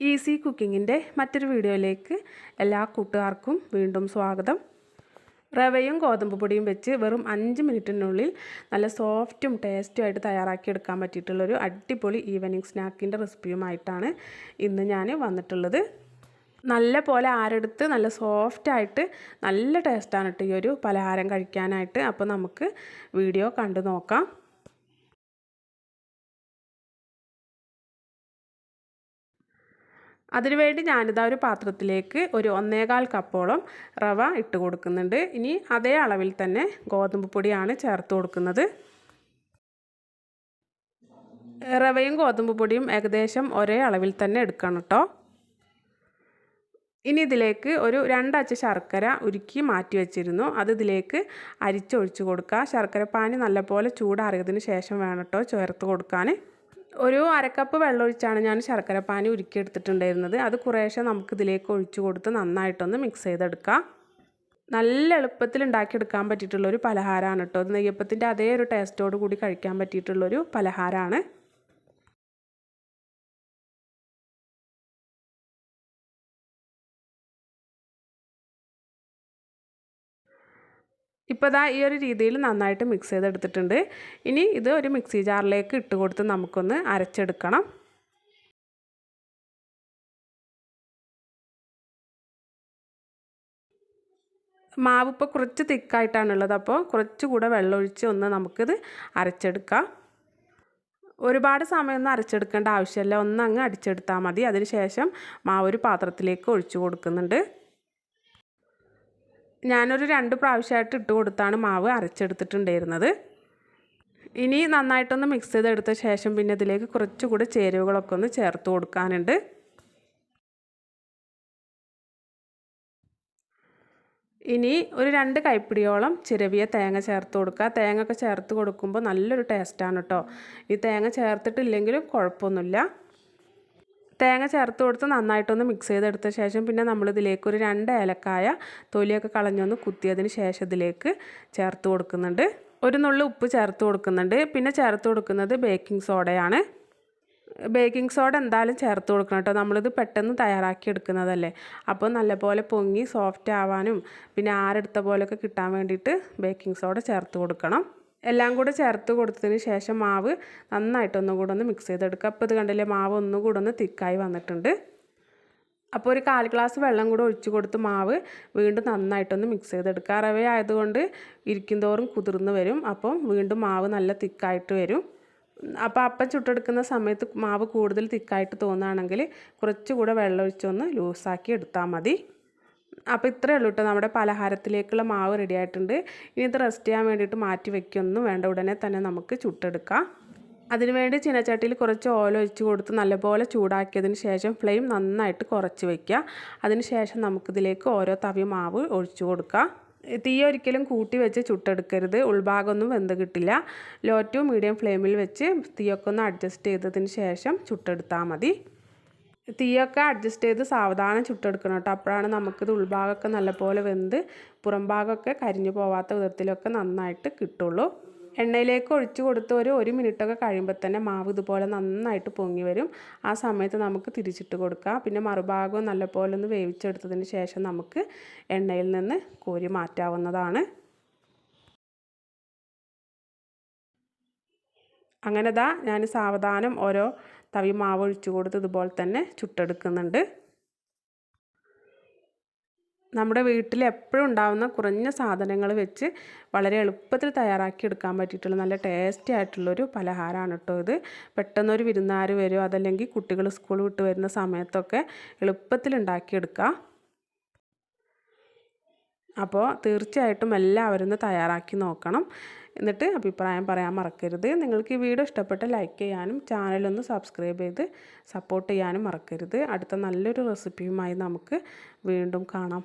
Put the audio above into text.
Easy കുക്കിങ്ങിന്റെ മറ്റൊരു വീഡിയോയിലേക്ക് എല്ലാ കൂട്ടുകാർക്കും വീണ്ടും സ്വാഗതം. റവയും ഗോതമ്പ് പൊടിയും വെച്ച് വെറും അഞ്ച് മിനിറ്റിനുള്ളിൽ നല്ല സോഫ്റ്റും ടേസ്റ്റും ആയിട്ട് തയ്യാറാക്കിയെടുക്കാൻ പറ്റിയിട്ടുള്ളൊരു അടിപൊളി ഈവനിങ് സ്നാക്കിന്റെ റെസിപ്പിയുമായിട്ടാണ് ഇന്ന് ഞാൻ വന്നിട്ടുള്ളത്. നല്ല പോലെ ആരെടുത്ത് നല്ല സോഫ്റ്റായിട്ട് നല്ല ടേസ്റ്റാണ് കേട്ടോ ഈ ഒരു പലഹാരം കഴിക്കാനായിട്ട്. അപ്പോൾ നമുക്ക് വീഡിയോ കണ്ടു നോക്കാം. അതിനുവേണ്ടി ഞാനിതാ ഒരു പാത്രത്തിലേക്ക് ഒരു ഒന്നേകാൽ കപ്പോളം റവ ഇട്ട് കൊടുക്കുന്നുണ്ട്. ഇനി അതേ അളവിൽ തന്നെ ഗോതമ്പ് പൊടിയാണ് ചേർത്ത് കൊടുക്കുന്നത്. റവയും ഗോതമ്പ് പൊടിയും ഏകദേശം ഒരേ അളവിൽ തന്നെ എടുക്കണം കേട്ടോ ഇനി ഇതിലേക്ക് ഒരു രണ്ടച്ച് ശർക്കര ഉരുക്കി മാറ്റി വെച്ചിരുന്നു. അത് ഇതിലേക്ക് അരിച്ചൊഴിച്ച് കൊടുക്കുക. ശർക്കര പാനി നല്ലപോലെ ചൂടാറിയതിന് ശേഷം വേണം കേട്ടോ ചേർത്ത് കൊടുക്കാൻ. ഒരു അരക്കപ്പ് വെള്ളം ഒഴിച്ചാണ് ഞാൻ ശർക്കര പാനി ഉരുക്കി എടുത്തിട്ടുണ്ടായിരുന്നത് അത് കുറേശ്ശെ നമുക്ക് ഇതിലേക്ക് ഒഴിച്ചു കൊടുത്ത് നന്നായിട്ടൊന്ന് മിക്സ് ചെയ്തെടുക്കാം. നല്ല എളുപ്പത്തിൽ ഉണ്ടാക്കിയെടുക്കാൻ പറ്റിയിട്ടുള്ളൊരു പലഹാരമാണ് കേട്ടോ. അത് നെയ്യപ്പത്തിന്റെ അതേ ഒരു ടേസ്റ്റോട് കൂടി കഴിക്കാൻ പറ്റിയിട്ടുള്ളൊരു പലഹാരമാണ്. ഇപ്പോൾ ദാ ഈ ഒരു രീതിയിൽ നന്നായിട്ട് മിക്സ് ചെയ്തെടുത്തിട്ടുണ്ട്. ഇനി ഇത് ഒരു മിക്സി ജാറിലേക്ക് ഇട്ട് കൊടുത്ത് നമുക്കൊന്ന് അരച്ചെടുക്കണം. മാവ് ഇപ്പോൾ കുറച്ച് തിക്കായിട്ടാണുള്ളത്. അപ്പോൾ കുറച്ചുകൂടെ വെള്ളമൊഴിച്ച് ഒന്ന് നമുക്കിത് അരച്ചെടുക്കാം. ഒരുപാട് സമയമൊന്നും അരച്ചെടുക്കേണ്ട ആവശ്യമില്ല. ഒന്ന് അങ്ങ് അടിച്ചെടുത്താൽ മതി. അതിനുശേഷം മാവ് ഒരു പാത്രത്തിലേക്ക് ഒഴിച്ചു കൊടുക്കുന്നുണ്ട്. ഞാനൊരു രണ്ട് പ്രാവശ്യമായിട്ട് ഇട്ട് കൊടുത്താണ് മാവ് അരച്ചെടുത്തിട്ടുണ്ടായിരുന്നത്. ഇനി നന്നായിട്ടൊന്ന് മിക്സ് ചെയ്തെടുത്ത ശേഷം പിന്നെ ഇതിലേക്ക് കുറച്ചുകൂടി ചേരുവകളൊക്കെ ഒന്ന് ചേർത്ത് കൊടുക്കാനുണ്ട്. ഇനി ഒരു രണ്ട് കൈപ്പിടിയോളം ചിരവിയ തേങ്ങ ചേർത്ത് കൊടുക്കുക. തേങ്ങ ഒക്കെ ചേർത്ത് കൊടുക്കുമ്പോൾ നല്ലൊരു ടേസ്റ്റാണ് കേട്ടോ ഈ തേങ്ങ ചേർത്തിട്ടില്ലെങ്കിലും കുഴപ്പമൊന്നുമില്ല. തേങ്ങ ചേർത്ത് കൊടുത്ത് നന്നായിട്ടൊന്ന് മിക്സ് ചെയ്തെടുത്ത ശേഷം പിന്നെ നമ്മളിതിലേക്ക് ഒരു രണ്ട് ഏലക്കായ തൊലിയൊക്കെ കളഞ്ഞൊന്ന് കുത്തിയതിന് ശേഷം ഇതിലേക്ക് ചേർത്ത് കൊടുക്കുന്നുണ്ട്. ഒരു നുള്ളു ഉപ്പ് ചേർത്ത് കൊടുക്കുന്നുണ്ട്. പിന്നെ ചേർത്ത് കൊടുക്കുന്നത് ബേക്കിംഗ് സോഡയാണ് ബേക്കിംഗ് സോഡ എന്തായാലും ചേർത്ത് കൊടുക്കണം കേട്ടോ. നമ്മളിത് പെട്ടെന്ന് തയ്യാറാക്കി എടുക്കുന്നതല്ലേ. അപ്പോൾ നല്ലപോലെ പൊങ്ങി സോഫ്റ്റ് ആവാനും പിന്നെ ആരെടുത്ത പോലെയൊക്കെ കിട്ടാൻ വേണ്ടിയിട്ട് ബേക്കിംഗ് സോഡ ചേർത്ത് കൊടുക്കണം. എല്ലാം കൂടെ ചേർത്ത് കൊടുത്തതിന് ശേഷം മാവ് നന്നായിട്ടൊന്നും കൂടെ ഒന്ന് മിക്സ് ചെയ്തെടുക്കുക. അപ്പോൾ ഇത് കണ്ടില്ലേ മാവ് ഒന്നും കൂടെ ഒന്ന് തിക്കായി വന്നിട്ടുണ്ട്. അപ്പോൾ ഒരു കാൽ ഗ്ലാസ് വെള്ളം കൂടെ ഒഴിച്ച് കൊടുത്ത് മാവ് വീണ്ടും നന്നായിട്ടൊന്ന് മിക്സ് ചെയ്തെടുക്കുക. റവ ആയതുകൊണ്ട് ഇരിക്കും തോറും കുതിർന്ന് വരും. അപ്പം വീണ്ടും മാവ് നല്ല തിക്കായിട്ട് വരും. അപ്പോൾ അപ്പം ചുട്ടെടുക്കുന്ന സമയത്ത് മാവ് കൂടുതൽ തിക്കായിട്ട് തോന്നുകയാണെങ്കിൽ കുറച്ചുകൂടെ വെള്ളം ഒഴിച്ചൊന്ന് ലൂസാക്കി എടുത്താൽ മതി. അപ്പോൾ ഇത്രയേ ഉള്ളൂ കേട്ടോ. നമ്മുടെ പലഹാരത്തിലേക്കുള്ള മാവ് റെഡി ആയിട്ടുണ്ട്. ഇനി ഇത് റെസ്റ്റ് ചെയ്യാൻ വേണ്ടിയിട്ട് മാറ്റി വയ്ക്കൊന്നും വേണ്ട. ഉടനെ തന്നെ നമുക്ക് ചുട്ടെടുക്കാം. അതിനുവേണ്ടി ചീനച്ചട്ടിയിൽ കുറച്ച് ഓയിൽ ഒഴിച്ച് കൊടുത്ത് നല്ലപോലെ ചൂടാക്കിയതിന് ശേഷം ഫ്ലെയിം നന്നായിട്ട് കുറച്ച് വയ്ക്കുക അതിനുശേഷം നമുക്കിതിലേക്ക് ഓരോ തവി മാവ് ഒഴിച്ചു കൊടുക്കാം. തീ ഒരിക്കലും കൂട്ടി വെച്ച് ചുട്ടെടുക്കരുത്. ഉൾഭാഗമൊന്നും വെന്ത് കിട്ടില്ല. ലോ ടു മീഡിയം ഫ്ലെയിമിൽ വെച്ച് തീയൊക്കെ ഒന്ന് അഡ്ജസ്റ്റ് ചെയ്തതിന് ശേഷം ചുട്ടെടുത്താൽ മതി. തീയൊക്കെ അഡ്ജസ്റ്റ് ചെയ്ത് സാവധാനം ചുട്ടെടുക്കണം കേട്ടോ. അപ്പോഴാണ് നമുക്കിത് ഉൾഭാഗമൊക്കെ നല്ലപോലെ വെന്ത് പുറം ഭാഗമൊക്കെ കരിഞ്ഞു പോവാത്ത വിധത്തിലൊക്കെ നന്നായിട്ട് കിട്ടുള്ളൂ. എണ്ണയിലേക്ക് ഒഴിച്ചു കൊടുത്ത് ഒരു ഒരു മിനിറ്റൊക്കെ കഴിയുമ്പോൾ തന്നെ മാവ് ഇതുപോലെ നന്നായിട്ട് പൊങ്ങി വരും. ആ സമയത്ത് നമുക്ക് തിരിച്ചിട്ട് കൊടുക്കാം. പിന്നെ മറുഭാഗവും നല്ലപോലെ ഒന്ന് വേവിച്ചെടുത്തതിന് ശേഷം നമുക്ക് എണ്ണയിൽ നിന്ന് കോരി മാറ്റാവുന്നതാണ്. അങ്ങനെ ദാ ഞാൻ സാവധാനം ഓരോ തവി മാവ് ഒഴിച്ചു കൊടുത്ത് ഇതുപോലെ തന്നെ ചുട്ടെടുക്കുന്നുണ്ട്. നമ്മുടെ വീട്ടിൽ എപ്പോഴും ഉണ്ടാകുന്ന കുറഞ്ഞ സാധനങ്ങൾ വെച്ച് വളരെ എളുപ്പത്തിൽ തയ്യാറാക്കി എടുക്കാൻ പറ്റിയിട്ടുള്ള നല്ല ടേസ്റ്റി ആയിട്ടുള്ളൊരു പലഹാരമാണ് കേട്ടോ ഇത്. പെട്ടെന്നൊരു വിരുന്നാർ വരുമോ അതല്ലെങ്കിൽ കുട്ടികൾ സ്കൂൾ വിട്ട് വരുന്ന സമയത്തൊക്കെ എളുപ്പത്തിൽ ഉണ്ടാക്കിയെടുക്കാം. അപ്പോൾ തീർച്ചയായിട്ടും എല്ലാവരും ഒന്ന് തയ്യാറാക്കി നോക്കണം. എന്നിട്ട് അഭിപ്രായം പറയാൻ മറക്കരുത്. നിങ്ങൾക്ക് ഈ വീഡിയോ ഇഷ്ടപ്പെട്ട ലൈക്ക് ചെയ്യാനും ചാനലൊന്ന് സബ്സ്ക്രൈബ് ചെയ്ത് സപ്പോർട്ട് ചെയ്യാനും മറക്കരുത്. അടുത്ത നല്ലൊരു റെസിപ്പിയുമായി നമുക്ക് വീണ്ടും കാണാം.